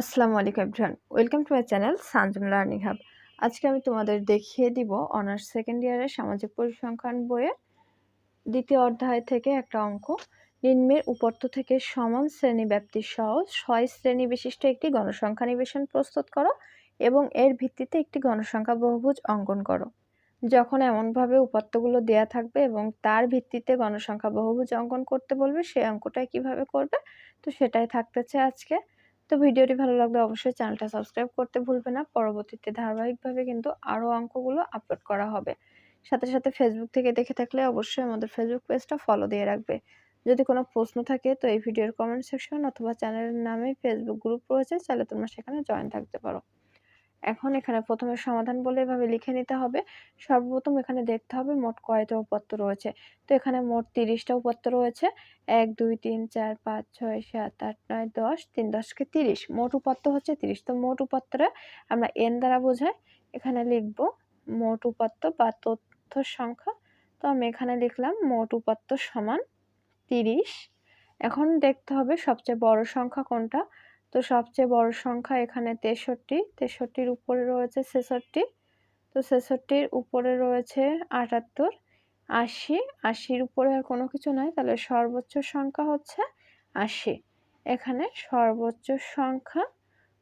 আসসালামু আলাইকুম everyone. Welcome to my channel Sanjum learning hub. আজকে আমি তোমাদের দেখিয়ে দিব অনার্স সেকেন্ড ইয়ারের সামাজিক পরিসংখ্যান বইয়ের দ্বিতীয় অধ্যায় থেকে একটা অঙ্ক। নিম্নের উপর্ত থেকে সমান শ্রেণি ব্যাপ্তি সহ ছয় শ্রেণি বিশিষ্ট একটি গণসংখ্যা নিবেশন প্রস্তুত করো এবং এর ভিত্তিতে একটি গণসংখ্যা বহুভুজ অঙ্কন করো। যখন এমনভাবে উপাত্তগুলো দেয়া থাকবে এবং তার ভিত্তিতে গণসংখ্যা বহুভুজ অঙ্কন করতে বলবে সেই অঙ্কটা কীভাবে করবে? তো সেটাই থাকতেছে আজকে। তো ভিডিওটি ভালো লাগলে অবশ্যই চ্যানেলটা সাবস্ক্রাইব করতে ভুলবে না। পরবর্তীতে ধারাবাহিকভাবে কিন্তু আরও অঙ্কগুলো আপলোড করা হবে। সাথে সাথে ফেসবুক থেকে দেখে থাকলে অবশ্যই আমাদের ফেসবুক পেজটা ফলো দিয়ে রাখবে। যদি কোনো প্রশ্ন থাকে তো এই ভিডিওর কমেন্ট সেকশন অথবা চ্যানেলের নামে ফেসবুক গ্রুপ রয়েছে তাহলে তোমরা সেখানে জয়েন থাকতে পারো। এখন এখানে প্রথমে সমাধান বলে এভাবে লিখে নিতে হবে। সর্বপ্রথম এখানে দেখতে হবে মোট কয়টা উপাত্ত রয়েছে। তো এখানে মোট তিরিশটা উপাত্ত রয়েছে। এক, দুই, তিন, চার, পাঁচ, ছয়, সাত, আট, নয়, দশ, তিন, দশকে তিরিশ। মোট উপাত্ত হচ্ছে তিরিশ। তো মোট উপাত্তরা আমরা এন দ্বারা বোঝাই। এখানে লিখব মোট উপাত্ত বা তথ্য সংখ্যা। তো আমি এখানে লিখলাম মোট উপাত্ত সমান তিরিশ। এখন দেখতে হবে সবচেয়ে বড় সংখ্যা কোনটা? তো সবচেয়ে বড় সংখ্যা এখানে তেষট্টি। তেষট্টির উপরে রয়েছে ছেষট্টি। তো ছেষট্টির উপরে রয়েছে আটাত্তর। আশি, আশির উপরে আর কোনো কিছু নাই। তাহলে সর্বোচ্চ সংখ্যা হচ্ছে আশি। এখানে সর্বোচ্চ সংখ্যা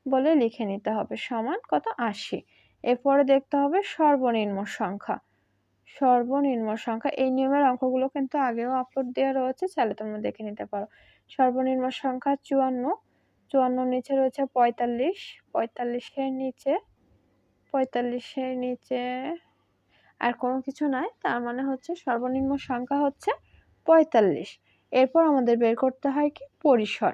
বলে লিখে নিতে হবে। সমান কত? আশি। এরপরে দেখতে হবে সর্বনিম্ন সংখ্যা। সর্বনিম্ন সংখ্যা। এই নিয়মের অঙ্কগুলো কিন্তু আগেও আপলোড দেওয়া রয়েছে। চাইলে তোমরা দেখে নিতে পারো। সর্বনিম্ন সংখ্যা চুয়ান্ন। চুয়ান্নর নিচে রয়েছে পঁয়তাল্লিশ, পঁয়তাল্লিশের নিচে পঁয়তাল্লিশের নিচে আর কোনো কিছু নাই। তার মানে হচ্ছে সর্বনিম্ন সংখ্যা হচ্ছে পঁয়তাল্লিশ। এরপর আমাদের বের করতে হয় কি? পরিসর।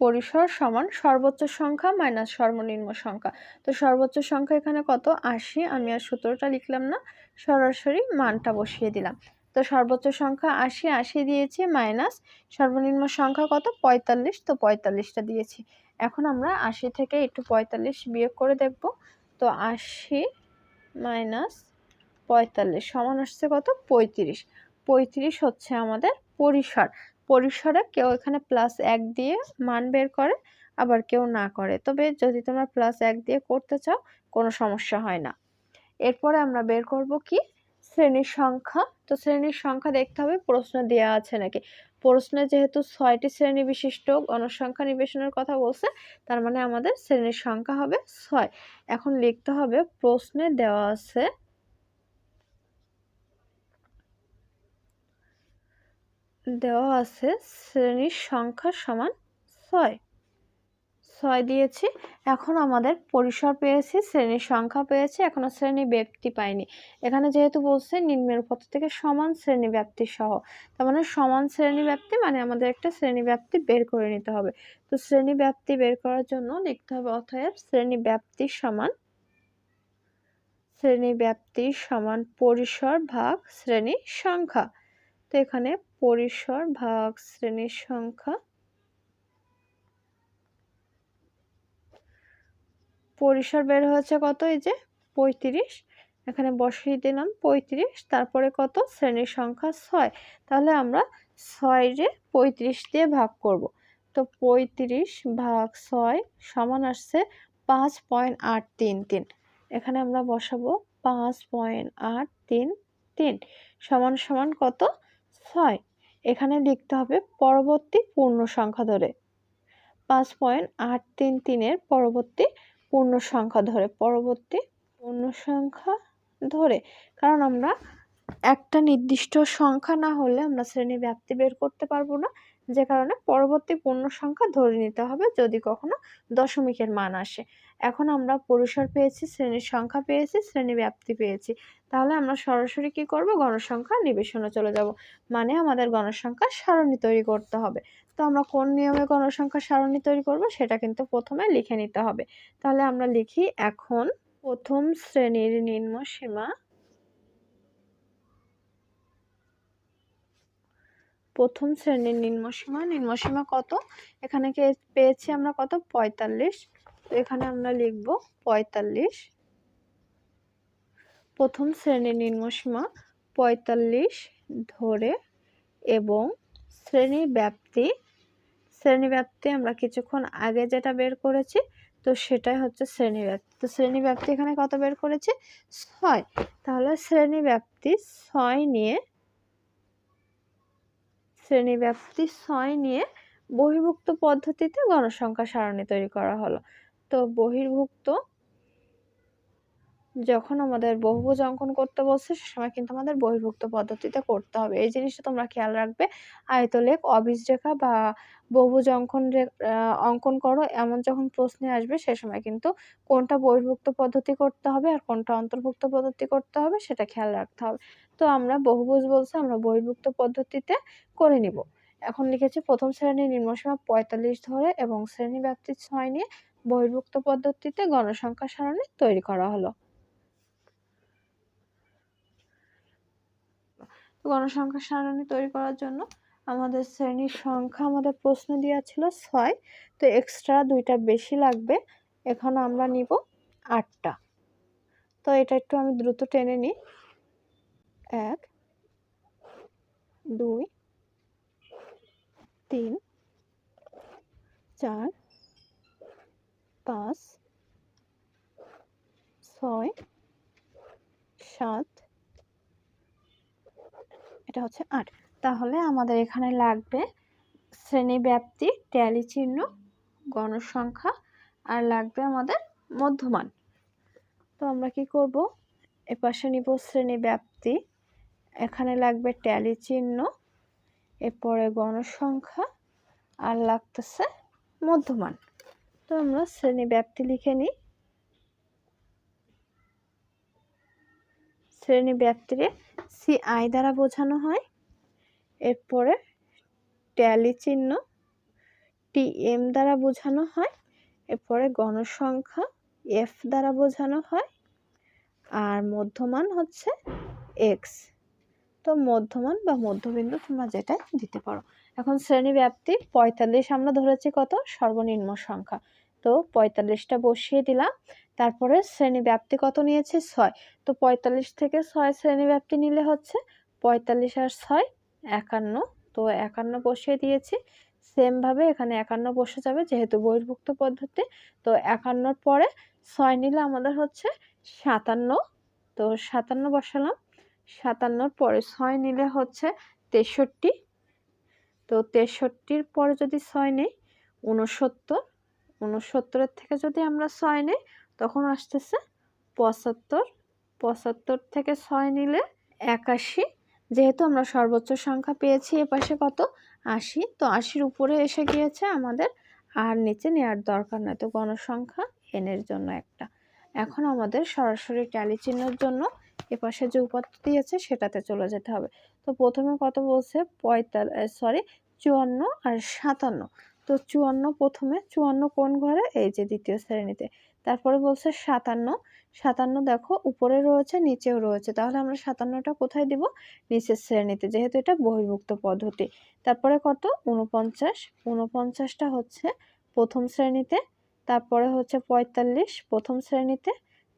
পরিসর সমান সর্বোচ্চ সংখ্যা মাইনাস সর্বনিম্ন সংখ্যা। তো সর্বোচ্চ সংখ্যা এখানে কত? আশি। আমি আর সতেরোটা লিখলাম না। সরাসরি মানটা বসিয়ে দিলাম। তো সর্বোচ্চ সংখ্যা আশি আশি দিয়েছি মাইনাস সর্বনিম্ন সংখ্যা কত? পঁয়তাল্লিশ, তো পঁয়তাল্লিশটা দিয়েছি। এখন আমরা আশি থেকে একটু পঁয়তাল্লিশ বিয়োগ করে দেখব। তো আশি মাইনাস পঁয়তাল্লিশ সমান আসছে কত? পঁয়ত্রিশ। পঁয়ত্রিশ হচ্ছে আমাদের পরিসর। পরিসরে কেউ এখানে প্লাস এক দিয়ে মান বের করে, আবার কেউ না করে। তবে যদি তোমরা প্লাস এক দিয়ে করতে চাও, কোনো সমস্যা হয় না। এরপরে আমরা বের করব কি? শ্রেণির সংখ্যা, তো শ্রেণির সংখ্যা দেখতে হবে, প্রশ্ন দেওয়া আছে নাকি? প্রশ্নে যেহেতু ছয়টি শ্রেণি বিশিষ্ট, গণসংখ্যা নিবেশনের কথা বলছে, তার মানে আমাদের শ্রেণির সংখ্যা হবে ছয়। এখন লিখতে হবে, প্রশ্নে দেওয়া আছে দেওয়া আছে, শ্রেণির সংখ্যা সমান ছয়। ছয় দিয়েছি। এখন আমাদের পরিসর পেয়েছি, শ্রেণির সংখ্যা পেয়েছি এখনও শ্রেণি ব্যক্তি পাইনি। এখানে যেহেতু বলছে, নিম্নের পথ থেকে সমান শ্রেণি ব্যাপ্তি সহ। তার মানে সমান শ্রেণি ব্যাপ্তি মানে আমাদের একটা শ্রেণি ব্যাপ্তি বের করে নিতে হবে। তো শ্রেণি ব্যাপ্তি বের করার জন্য লিখতে হবে অতএব শ্রেণি ব্যাপ্তি সমান শ্রেণি ব্যাপ্তি সমান পরিসর ভাগ শ্রেণি সংখ্যা। তো এখানে পরিসর ভাগ শ্রেণির সংখ্যা পরিসর বের হয়েছে কত? এই যে পঁয়ত্রিশ। এখানে বসিয়ে দিলাম পঁয়ত্রিশ, তারপরে কত? শ্রেণির সংখ্যা ছয়। তাহলে আমরা ছয়রে পঁয়ত্রিশ দিয়ে ভাগ করব। তো পঁয়ত্রিশ ভাগ ছয় সমান আসছে পাঁচ পয়েন্ট আট তিন তিন। এখানে আমরা বসাবো পাঁচ পয়েন্ট আট তিন তিন সমান সমান কত? ছয়। এখানে লিখতে হবে পরবর্তী পূর্ণ সংখ্যা ধরে। পাঁচ পয়েন্ট আট তিন তিনের পরবর্তী পূর্ণ সংখ্যা ধরে, পরবর্তী পূর্ণ সংখ্যা ধরে। কারণ আমরা একটা নির্দিষ্ট সংখ্যা না হলে আমরা শ্রেণি ব্যাপ্তি বের করতে পারব না। যে কারণে পরবর্তী পূর্ণ সংখ্যা ধরে নিতে হবে যদি কখনো দশমিকের মান আসে। এখন আমরা পরিসর পেয়েছি, শ্রেণির সংখ্যা পেয়েছি, শ্রেণি ব্যাপ্তি পেয়েছি। তাহলে আমরা সরাসরি কি করব? গণসংখ্যা নিবেশনে চলে যাব। মানে আমাদের গণসংখ্যা সারণী তৈরি করতে হবে। তো আমরা কোন নিয়মে গণসংখ্যা সারণী তৈরি করব? সেটা কিন্তু প্রথমে লিখে নিতে হবে। তাহলে আমরা লিখি এখন প্রথম শ্রেণির নিম্ন সীমা প্রথম শ্রেণির নিম্নসীমা। নিম্নসীমা কত? এখানে কে পেয়েছি আমরা কত? পঁয়তাল্লিশ। তো এখানে আমরা লিখব পঁয়তাল্লিশ। প্রথম শ্রেণির নিম্নসীমা পঁয়তাল্লিশ ধরে এবং শ্রেণি ব্যাপ্তি। শ্রেণীব্যাপ্তি আমরা কিছুক্ষণ আগে যেটা বের করেছি, তো সেটাই হচ্ছে শ্রেণীব্যাপ্তি তো শ্রেণীব্যাপ্তি এখানে কত বের করেছি? ছয়। তাহলে শ্রেণীব্যাপ্তি ছয় নিয়ে শ্রেণীব্যাপ্তি ছয় নিয়ে বহির্ভুক্ত পদ্ধতিতে গণসংখ্যা সারণী তৈরি করা হলো। তো বহির্ভুক্ত যখন আমাদের বহুভুজ অঙ্কন করতে বলছে, সে সময় কিন্তু আমাদের বহির্ভুক্ত পদ্ধতিতে করতে হবে। এই জিনিসটা তোমরা খেয়াল রাখবে। আয়তলেখ অবিজ রেখা বা বহুভুজ অঙ্কন অঙ্কন করো, এমন যখন প্রশ্নে আসবে, সে সময় কিন্তু কোনটা বহির্ভুক্ত পদ্ধতি করতে হবে আর কোনটা অন্তর্ভুক্ত পদ্ধতি করতে হবে, সেটা খেয়াল রাখতে হবে। তো আমরা বহুভুজ বলছে, আমরা বহির্ভুক্ত পদ্ধতিতে করে নিব। এখন লিখেছি, প্রথম শ্রেণির নিম্নসীমা পঁয়তাল্লিশ ধরে এবং শ্রেণি ব্যাপ্তি ছয় নিয়ে বহির্ভুক্ত পদ্ধতিতে গণসংখ্যা সারণী তৈরি করা হলো। গণসংখ্যা সারণী তৈরি করার জন্য আমাদের শ্রেণির সংখ্যা আমাদের প্রশ্ন দেওয়া ছিল ছয়। তো এক্সট্রা দুইটা বেশি লাগবে। এখন আমরা নিব আটটা। তো এটা একটু আমি দ্রুত টেনে নিই। এক, দুই, তিন, চার, পাঁচ, ছয়, সাত এটা হচ্ছে আট। তাহলে আমাদের এখানে লাগবে শ্রেণি ব্যাপ্তি, ট্যালি চিহ্ন, গণসংখ্যা, আর লাগবে আমাদের মধ্যমান। তো আমরা কি করব? এপাশে নিব শ্রেণি ব্যাপ্তি, এখানে লাগবে ট্যালি চিহ্ন, এরপরে গণসংখ্যা, আর লাগতেছে মধ্যমান। তো আমরা শ্রেণি ব্যাপ্তি লিখে নিই। শ্রেণি ব্যাপ্তিরে সি আই দ্বারা বোঝানো হয়। এরপরে ট্যালি চিহ্ন টি এম দ্বারা বোঝানো হয়। এরপরে গণসংখ্যা এফ দ্বারা বোঝানো হয়। আর মধ্যমান হচ্ছে এক্স। তো মধ্যমান বা মধ্যবিন্দু তোমরা যেটা দিতে পারো। এখন শ্রেণি ব্যাপ্তি পঁয়তাল্লিশ আমরা ধরেছি কত? সর্বনিম্ন সংখ্যা। তো পঁয়তাল্লিশটা বসিয়ে দিলাম। তারপরে শ্রেণি ব্যাপ্তি কত নিয়েছে? ছয়। তো পঁয়তাল্লিশ থেকে ছয় শ্রেণি ব্যাপ্তি নিলে হচ্ছে পঁয়তাল্লিশ আর ছয় একান্ন। তো একান্ন বসিয়ে দিয়েছি। সেমভাবে এখানে একান্ন বসে যাবে যেহেতু বহির্ভুক্ত পদ্ধতি। তো একান্নর পরে ছয় নিলে আমাদের হচ্ছে সাতান্ন। তো সাতান্ন বসালাম। সাতান্নর পরে ছয় নিলে হচ্ছে তেষট্টি। তো তেষট্টির পরে যদি ছয় নেই উনসত্তর উনসত্তরের থেকে যদি আমরা ছয় নিই, তখন আসতেছে পঁচাত্তর। পঁচাত্তর থেকে ছয় নিলে একাশি। যেহেতু আমরা সর্বোচ্চ সংখ্যা পেয়েছি এ পাশে কত? আশি। তো আশির উপরে এসে গিয়েছে আমাদের। আর নিচে নেওয়ার দরকার নয়। তো গণসংখ্যা এনের জন্য একটা। এখন আমাদের সরাসরি ট্যালি চিহ্নের জন্য এপাশে যে উপাত্ত দিয়েছে, সেটাতে চলে যেতে হবে। তো প্রথমে কত বলছে? পঁয়তাল্লিশ সরি চুয়ান্ন আর সাতান্ন। তো চুয়ান্ন প্রথমে, চুয়ান্ন কোন ঘরে? এই যে দ্বিতীয় শ্রেণীতে। তারপরে বলছে সাতান্ন। সাতান্ন দেখো, উপরে রয়েছে, নিচেও রয়েছে। তাহলে আমরা সাতান্নটা কোথায় দিব? নিচের শ্রেণীতে, যেহেতু এটা বহির্ভুক্ত পদ্ধতি। তারপরে কত? উনপঞ্চাশ উনপঞ্চাশটা হচ্ছে প্রথম শ্রেণীতে, তারপরে হচ্ছে পঁয়তাল্লিশ। প্রথম শ্রেণীতে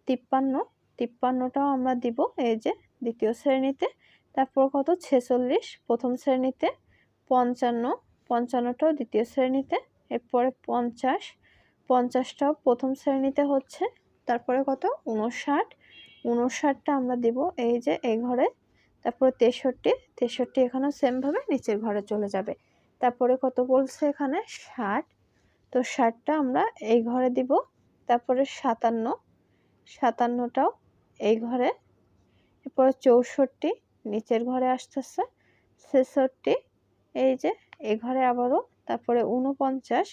তিপ্পান্ন। তিপ্পান্নটাও আমরা দিব, এই যে দ্বিতীয় শ্রেণীতে। তারপর কত? ছেচল্লিশ। প্রথম শ্রেণীতে পঞ্চান্ন। পঞ্চান্নটাও দ্বিতীয় শ্রেণীতে, এরপরে পঞ্চাশ, পঞ্চাশটাও প্রথম শ্রেণীতে হচ্ছে, তারপরে কত? উনষাট উনষাটটা আমরা দিব এই যে এই ঘরে, তারপরে তেষট্টি তেষট্টি এখানেও সেমভাবে নিচের ঘরে চলে যাবে। তারপরে কত বলছে এখানে? ষাট। তো ষাটটা আমরা এই ঘরে দিব, তারপরে সাতান্ন। সাতান্নটাও এই ঘরে, এরপরে চৌষট্টি, নিচের ঘরে আসতেছে, ছেষট্টি, এই যে এই ঘরে আবারও, তারপরে উনপঞ্চাশ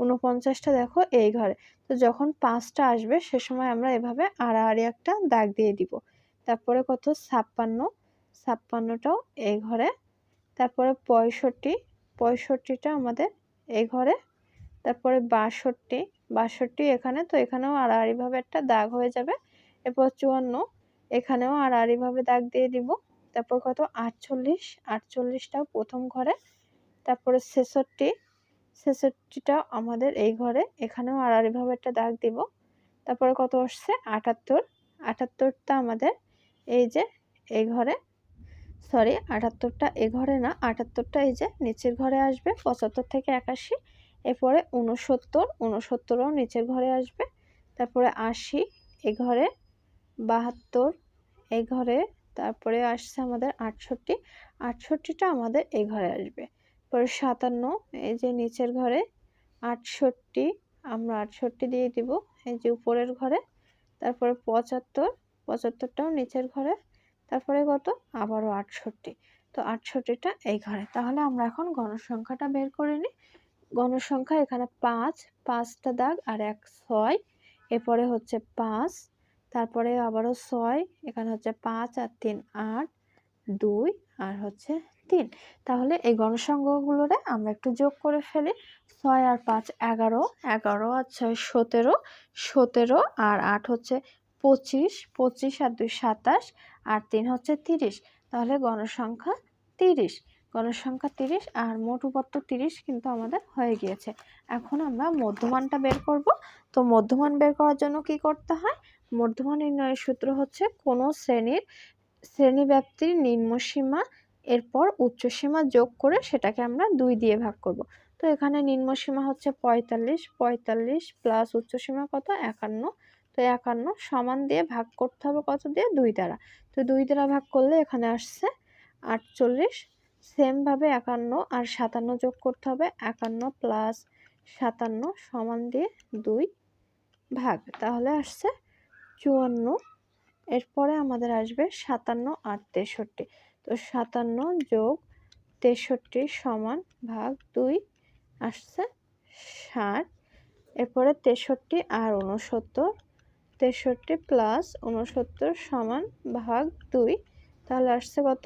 উনপঞ্চাশটা দেখো এই ঘরে। তো যখন পাঁচটা আসবে, সে সময় আমরা এভাবে আড়াআড়ি একটা দাগ দিয়ে দিব। তারপরে কত? ছাপ্পান্ন, ছাপ্পান্নটাও এই ঘরে। তারপরে পঁয়ষট্টি, পঁয়ষট্টিটা আমাদের এই ঘরে। তারপরে বাষট্টি বাষট্টি এখানে, তো এখানেও আড়াআড়িভাবে একটা দাগ হয়ে যাবে। এরপর চুয়ান্ন, এখানেও আড়াআড়িভাবে দাগ দিয়ে দিব। তারপর কত? আটচল্লিশ, আটচল্লিশটাও প্রথম ঘরে। তারপরে ছেষট্টি। ছেষট্টিটা আমাদের এই ঘরে। এখানেও আড়াআড়িভাবে একটা দাগ দিব। তারপরে কত আসছে? আটাত্তর। আটাত্তরটা আমাদের এই যে এই ঘরে। সরি আটাত্তরটা এ ঘরে না, আটাত্তরটা এই যে নিচের ঘরে আসবে, পঁচাত্তর থেকে একাশি। এরপরে উনসত্তর উনসত্তরও নিচের ঘরে আসবে। তারপরে আশি, এ ঘরে বাহাত্তর, এ ঘরে, তারপরে আসছে আমাদের আটষট্টি। আটষট্টিটা আমাদের এ ঘরে আসবে। পরে সাতান্ন, এই যে নিচের ঘরে আটষট্টি, আমরা আটষট্টি দিয়ে দিব, এই যে উপরের ঘরে, তারপরে পঁচাত্তর, পঁচাত্তরটাও নিচের ঘরে, তারপরে কত? আবারও আটষট্টি। তো আটষট্টিটা এই ঘরে। তাহলে আমরা এখন গণসংখ্যাটা বের করে নিই। গণসংখ্যা এখানে পাঁচ, পাঁচটা দাগ আর এক ছয়, এরপরে হচ্ছে পাঁচ, তারপরে আবারও ছয়, এখানে হচ্ছে পাঁচ আর তিন আট, দুই, আর হচ্ছে তিন তাহলে এই গণসংখ্যাগুলোরে আমরা একটু যোগ করে ফেলি। ছয় আর পাঁচ এগারো এগারো আর ছয় সতেরো সতেরো আর আট হচ্ছে পঁচিশ পঁচিশ আর দুই সাতাশ, আর তিন হচ্ছে তিরিশ। তাহলে গণসংখ্যা তিরিশ গণসংখ্যা তিরিশ আর মোট উপাত্ত তিরিশ কিন্তু আমাদের হয়ে গিয়েছে। এখন আমরা মধ্যমানটা বের করব। তো মধ্যমান বের করার জন্য কি করতে হয়? মধ্যমান নির্ণয়ের সূত্র হচ্ছে কোনো শ্রেণির, শ্রেণীব্যাপ্তির নিম্নসীমা এরপর উচ্চসীমা যোগ করে সেটাকে আমরা দুই দিয়ে ভাগ করব। তো এখানে নিম্নসীমা হচ্ছে পঁয়তাল্লিশ পঁয়তাল্লিশ প্লাস উচ্চসীমা কত? একান্ন। তো একান্ন সমান দিয়ে ভাগ করতে হবে কত দিয়ে? দুই দ্বারা। তো দুই দ্বারা ভাগ করলে এখানে আসছে আটচল্লিশ। সেমভাবে একান্ন আর সাতান্ন যোগ করতে হবে। একান্ন প্লাস সাতান্ন সমান দিয়ে দুই ভাগ। তাহলে আসছে চুয়ান্ন। এরপরে আমাদের আসবে সাতান্ন আর তেষট্টি। তো সাতান্ন যোগ তেষট্টি সমান ভাগ দুই আসছে ষাট। এরপরে তেষট্টি আর উনসত্তর তেষট্টি প্লাস উনসত্তর সমান ভাগ দুই, তাহলে আসছে কত?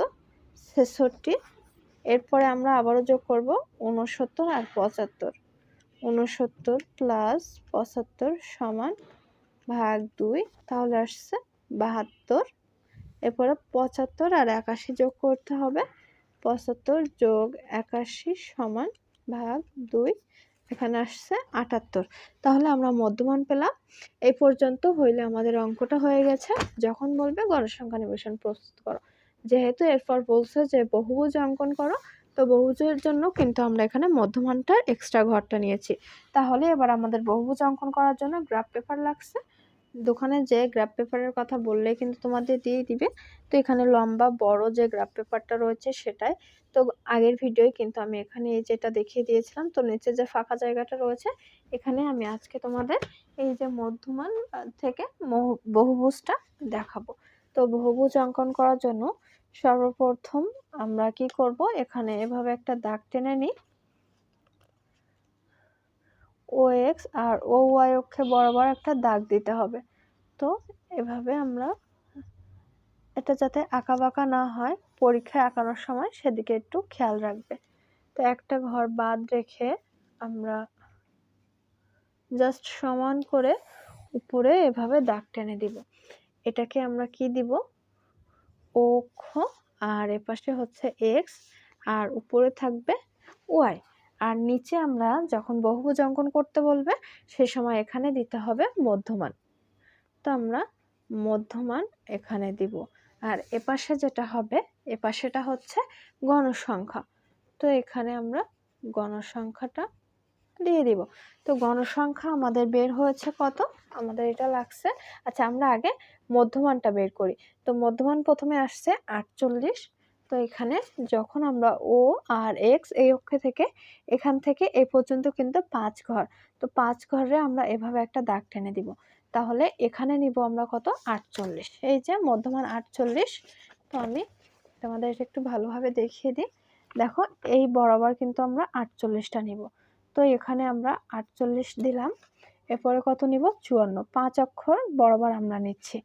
ছেষট্টি। এরপরে আমরা আবারও যোগ করব উনসত্তর আর পঁচাত্তর। উনসত্তর প্লাস পঁচাত্তর সমান ভাগ দুই, তাহলে আসছে বাহাত্তর। এরপরে পঁচাত্তর আর একাশি যোগ করতে হবে। পঁচাত্তর যোগ একাশি সমান ভাগ দুই, এখানে আসছে আটাত্তর। তাহলে আমরা মধ্যমান পেলাম। এই পর্যন্ত হইলে আমাদের অঙ্কটা হয়ে গেছে। যখন বলবে গণসংখ্যা নিবেশন প্রস্তুত করো। যেহেতু এরপর বলছে যে বহুভুজ অঙ্কন করো, তো বহুভুজের জন্য কিন্তু আমরা এখানে মধ্যমানটার এক্সট্রা ঘরটা নিয়েছি। তাহলে এবার আমাদের বহুভুজ অঙ্কন করার জন্য গ্রাফ পেপার লাগছে। দোকানে যে গ্রাফ পেপারের কথা বললে কিন্তু তোমাদের দিয়ে দিবে। তো এখানে লম্বা, বড় যে গ্রাফ পেপারটা রয়েছে সেটাই। তো আগের ভিডিওয় কিন্তু আমি এখানে এই যেটা দেখিয়ে দিয়েছিলাম, তো নিচে যে ফাঁকা জায়গাটা রয়েছে, এখানে আমি আজকে তোমাদের এই যে মধ্যমান থেকে বহুভুজটা দেখাবো। তো বহুভুজ অঙ্কন করার জন্য সর্বপ্রথম আমরা কি করব? এখানে এভাবে একটা দাগ টেনে নিই। ও এক্স আর ও ওয়াই অক্ষে বরাবর একটা দাগ দিতে হবে। তো এভাবে আমরা এটা যাতে আঁকা বাঁকা না হয়, পরীক্ষায় আঁকানোর সময় সেদিকে একটু খেয়াল রাখবে। তো একটা ঘর বাদ রেখে আমরা জাস্ট সমান করে উপরে এভাবে দাগ টেনে দিব। এটাকে আমরা কি দিব? অক্ষ আর এপাশে হচ্ছে এক্স আর উপরে থাকবে ওয়াই আর নিচে আমরা যখন বহুভুজ অঙ্কন করতে বলবে, সে সময় এখানে দিতে হবে মধ্যমান। তো আমরা মধ্যমান এখানে দিব। আর এপাশে যেটা হবে, এপাশেটা হচ্ছে গণসংখ্যা। তো এখানে আমরা গণসংখ্যাটা দিয়ে দিব। তো গণসংখ্যা আমাদের বের হয়েছে কত? আমাদের এটা লাগছে আচ্ছা আমরা আগে মধ্যমানটা বের করি। তো মধ্যমান প্রথমে আসছে আটচল্লিশ তো এখানে যখন আমরা ও আর এক্স এই অক্ষে থেকে এখান থেকে এ পর্যন্ত কিন্তু পাঁচ ঘর। তো পাঁচ ঘরে আমরা এভাবে একটা দাগ টেনে দিব। তাহলে এখানে নিব আমরা কত? আটচল্লিশ। এই যে মধ্যমান আটচল্লিশ। তো আমি তোমাদের একটু ভালোভাবে দেখিয়ে দিই। দেখো এই বরাবর কিন্তু আমরা আটচল্লিশটা নিব। তো এখানে আমরা আটচল্লিশ দিলাম। এরপরে কত নিব? চুয়ান্ন। পাঁচ অক্ষর বরাবর আমরা নিচ্ছি।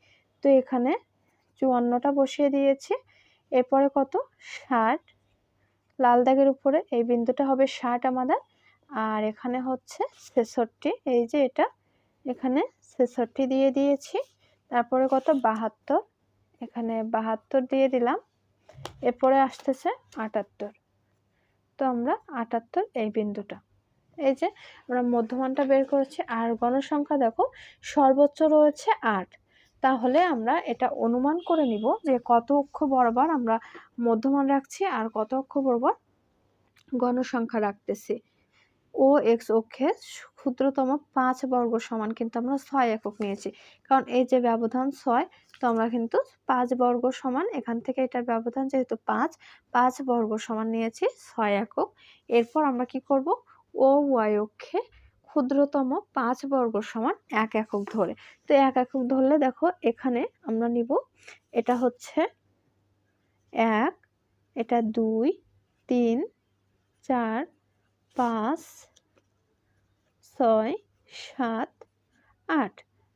তো এখানে চুয়ান্নটা বসিয়ে দিয়েছি। এরপরে কত? ষাট। লাল দাগের উপরে এই বিন্দুটা হবে ষাট আমাদের। আর এখানে হচ্ছে ছেষট্টি। এই যে এটা, এখানে ছেষট্টি দিয়ে দিয়েছি। তারপরে কত? বাহাত্তর। এখানে বাহাত্তর দিয়ে দিলাম। এরপরে আসতেছে আটাত্তর। তো আমরা আটাত্তর এই বিন্দুটা। এই যে আমরা মধ্যমানটা বের করেছি। আর গণসংখ্যা দেখো, সর্বোচ্চ রয়েছে আট। তাহলে আমরা এটা অনুমান করে নিব যে কত অক্ষ বরাবর আমরা মধ্যমান রাখছি আর কত অক্ষ বরাবর গণসংখ্যা রাখতেছি। ও এক্স অক্ষে ক্ষুদ্রতম পাঁচ বর্গ সমান কিন্তু আমরা ছয় একক নিয়েছি। কারণ এই যে ব্যবধান ছয়, তো আমরা কিন্তু পাঁচ বর্গ সমান, এখান থেকে এটার ব্যবধান যেহেতু পাঁচ পাঁচ বর্গ সমান নিয়েছি, ছয় একক। এরপর আমরা কি করব? ও ওয়াই অক্ষে ক্ষুদ্রতম পাঁচ বর্গ সমান এক একক ধরে। তো এক একক ধরলে দেখো এখানে আমরা নিব, এটা হচ্ছে এক, এটা দুই, তিন, চার, পাঁচ, ছয়, সাত, আট।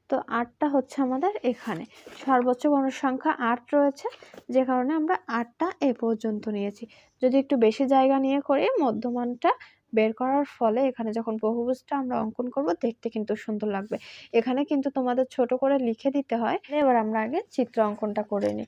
তো আটটা হচ্ছে আমাদের এখানে। সর্বোচ্চ গণসংখ্যা আট রয়েছে, যে কারণে আমরা আটটা এ পর্যন্ত নিয়েছি। যদি একটু বেশি জায়গা নিয়ে করি, মধ্যমানটা বের করার ফলে এখানে যখন বহুভুজটা আমরা অঙ্কন করব, দেখতে কিন্তু সুন্দর লাগবে। এখানে কিন্তু তোমাদের ছোট করে লিখে দিতে হয়। এবার আমরা আগে চিত্র অঙ্কনটা করে নিই।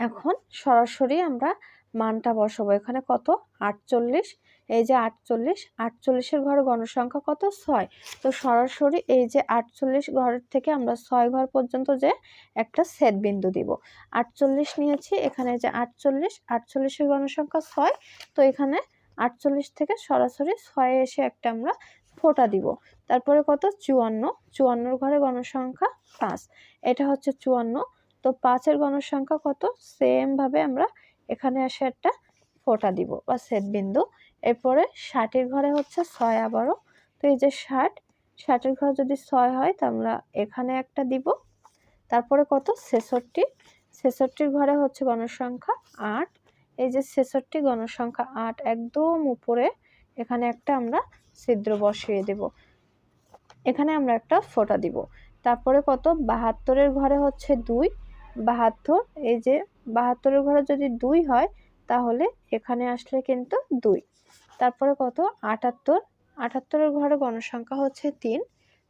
এখন সরাসরি আমরা মানটা বসাবো। এখানে কত? আটচল্লিশ। এই যে আটচল্লিশ, আটচল্লিশের ঘরে গণসংখ্যা কত? ছয়। তো সরাসরি এই যে আটচল্লিশ ঘরের থেকে আমরা ছয় ঘর পর্যন্ত যে একটা সেট বিন্দু দিব। আটচল্লিশ নিয়েছি, এখানে যে আটচল্লিশ, আটচল্লিশের গণসংখ্যা ছয়। তো এখানে আটচল্লিশ থেকে সরাসরি ছয়ে এসে একটা আমরা ফোটা দিব। তারপরে কত? চুয়ান্ন। চুয়ান্নর ঘরে গণসংখ্যা পাঁচ। এটা হচ্ছে চুয়ান্ন। তো পাঁচের গণসংখ্যা কত? সেমভাবে আমরা এখানে এসে একটা ফোটা দিব বা সেট বিন্দু। এরপরে ষাটের ঘরে হচ্ছে ছয় আবারও। তো এই যে ষাট, ষাটের ঘরে যদি ছয় হয় তা আমরা এখানে একটা দিব। তারপরে কত? ছেষট্টি। ছেষট্টির ঘরে হচ্ছে গণসংখ্যা আট। এই যে ছেষট্টি গণসংখ্যা আট, একদম উপরে এখানে একটা আমরা ছিদ্র বসিয়ে দেব। এখানে আমরা একটা ফোটা দিব। তারপরে কত? বাহাত্তরের ঘরে হচ্ছে দুই। বাহাত্তর, এই যে বাহাত্তরের ঘরে যদি দুই হয়, তাহলে এখানে আসলে কিন্তু দুই। তারপরে কত? আটাত্তর। আটাত্তরের ঘরে গণসংখ্যা হচ্ছে তিন।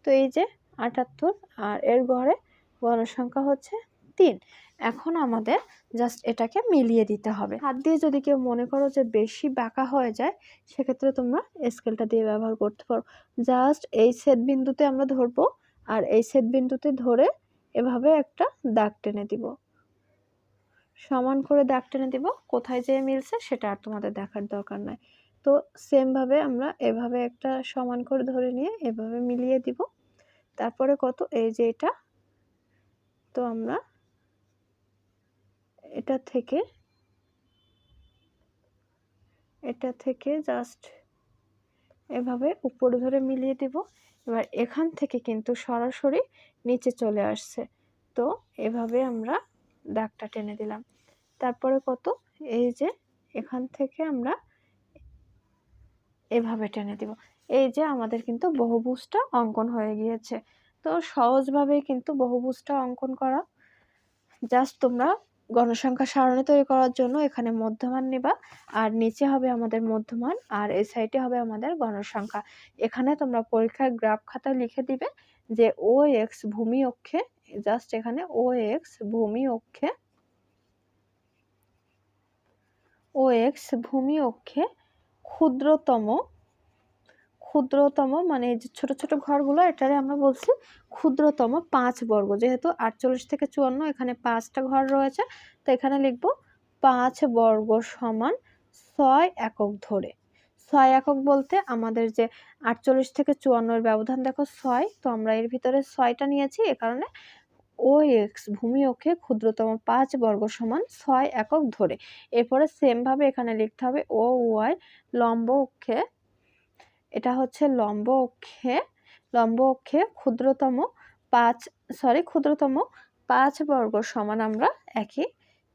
তো এই যে আটাত্তর আর এর ঘরে গণসংখ্যা হচ্ছে তিন। এখন আমাদের জাস্ট এটাকে মিলিয়ে দিতে হবে। হাত দিয়ে যদি কেউ মনে করো যে বেশি বাঁকা হয়ে যায়, সেক্ষেত্রে তোমরা স্কেলটা দিয়ে ব্যবহার করতে পারো। জাস্ট এই সেট বিন্দুতে আমরা ধরবো আর এই সেট বিন্দুতে ধরে এভাবে একটা দাগ টেনে দিব। সমান করে দাগ টেনে দিব, কোথায় যেয়ে মিলছে সেটা আর তোমাদের দেখার দরকার নাই। তো সেমভাবে আমরা এভাবে একটা সমান করে ধরে নিয়ে এভাবে মিলিয়ে দিব। তারপরে কত? এই যে এটা। তো আমরা এটা থেকে এটা থেকে জাস্ট এভাবে উপরে ধরে মিলিয়ে দিব। এবার এখান থেকে কিন্তু সরাসরি নিচে চলে আসছে। তো এভাবে আমরা দাগটা টেনে দিলাম। তারপরে কত? এই যে এখান থেকে আমরা এভাবে টেনে দিব। এই যে আমাদের কিন্তু বহুভুজটা অঙ্কন হয়ে গিয়েছে। তো সহজভাবেই কিন্তু বহুভুজটা অঙ্কন করা। জাস্ট তোমরা গণসংখ্যা সারণী তৈরি করার জন্য এখানে মধ্যমান নেবা, আর নিচে হবে আমাদের মধ্যমান, আর এই সাইডে হবে আমাদের গণসংখ্যা। এখানে তোমরা পরীক্ষার গ্রাফ খাতায় লিখে দিবে যে ও এক্স ভূমি অক্ষে জাস্ট এখানে ও এক্স ভূমি অক্ষে ও এক্স ভূমি অক্ষে ক্ষুদ্রতম ক্ষুদ্রতম মানে যে ছোট ছোট ঘরগুলো, এটারে আমরা বলছি ক্ষুদ্রতম পাঁচ বর্গ। যেহেতু আটচল্লিশ থেকে চুয়ান্ন, এখানে পাঁচটা ঘর রয়েছে, তো এখানে লিখব পাঁচ বর্গ সমান ছয় একক ধরে। ছয় একক বলতে আমাদের যে আটচল্লিশ থেকে চুয়ান্নর ব্যবধান, দেখো ছয়, তো আমরা এর ভিতরে ছয়টা নিয়েছি, এ কারণে ও এক্স ভূমি অক্ষে ক্ষুদ্রতম পাঁচ বর্গ সমান ছয় একক ধরে। এরপরে সেমভাবে এখানে লিখতে হবে ও ওয়াই লম্ব অক্ষে এটা হচ্ছে লম্ব অক্ষে লম্ব অক্ষে ক্ষুদ্রতম পাঁচ সরি ক্ষুদ্রতম পাঁচ বর্গ সমান আমরা একই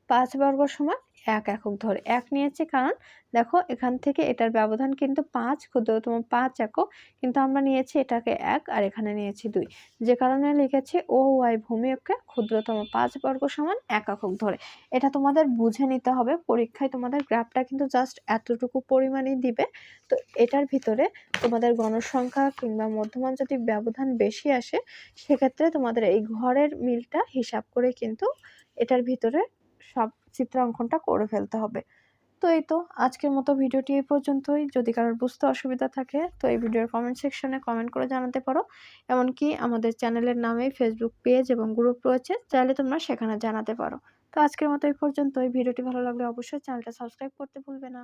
পাঁচ বর্গ সমান এক একক ধরে এক নিয়েছি। কারণ দেখো এখান থেকে এটার ব্যবধান কিন্তু পাঁচ, ক্ষুদ্রতম পাঁচ একক। কিন্তু আমরা নিয়েছি এটাকে এক আর এখানে নিয়েছি দুই। যে কারণে লিখেছি ও ওয়াই ভূমি অক্ষে ক্ষুদ্রতম পাঁচ বর্গ সমান এক একক ধরে। এটা তোমাদের বুঝে নিতে হবে। পরীক্ষায় তোমাদের গ্রাফটা কিন্তু জাস্ট এতটুকু পরিমাণেই দিবে। তো এটার ভিতরে তোমাদের গণসংখ্যা কিংবা মধ্যমান যদি ব্যবধান বেশি আসে, সেক্ষেত্রে তোমাদের এই ঘরের মিলটা হিসাব করে কিন্তু এটার ভিতরে সব চিত্রাঙ্কনটা করে ফেলতে হবে। তো এই তো আজকের মতো ভিডিওটি এই পর্যন্তই। যদি কারোর বুঝতে অসুবিধা থাকে, তো এই ভিডিওর কমেন্ট সেকশনে কমেন্ট করে জানাতে পারো। এমনকি আমাদের চ্যানেলের নামে ফেসবুক পেজ এবং গ্রুপ রয়েছে, চাইলে তোমরা সেখানে জানাতে পারো। তো আজকের মতো এই পর্যন্ত এই ভিডিওটি ভালো লাগলে অবশ্যই চ্যানেলটা সাবস্ক্রাইব করতে ভুলবে না।